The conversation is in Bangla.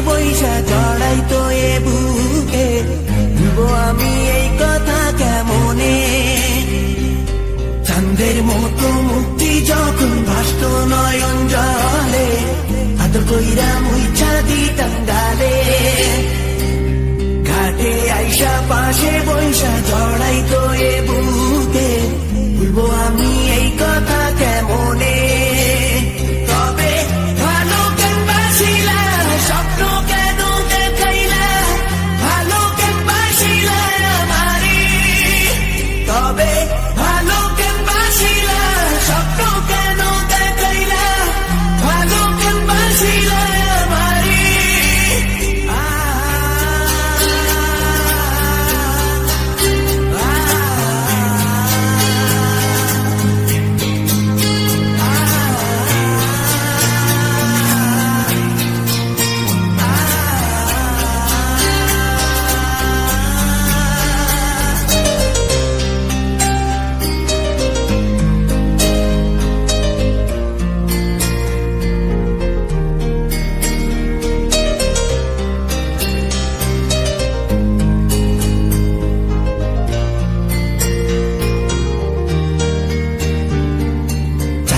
বৈশা চড়াই তো এ বুকে। আমি এই কথা কেমনে? চান্দের মতো মুক্তি যখন ভাষ্ট নয়ন জলে, আদর কইরা মুইছা দিতাম গালে ঘাটে আইসা পাশে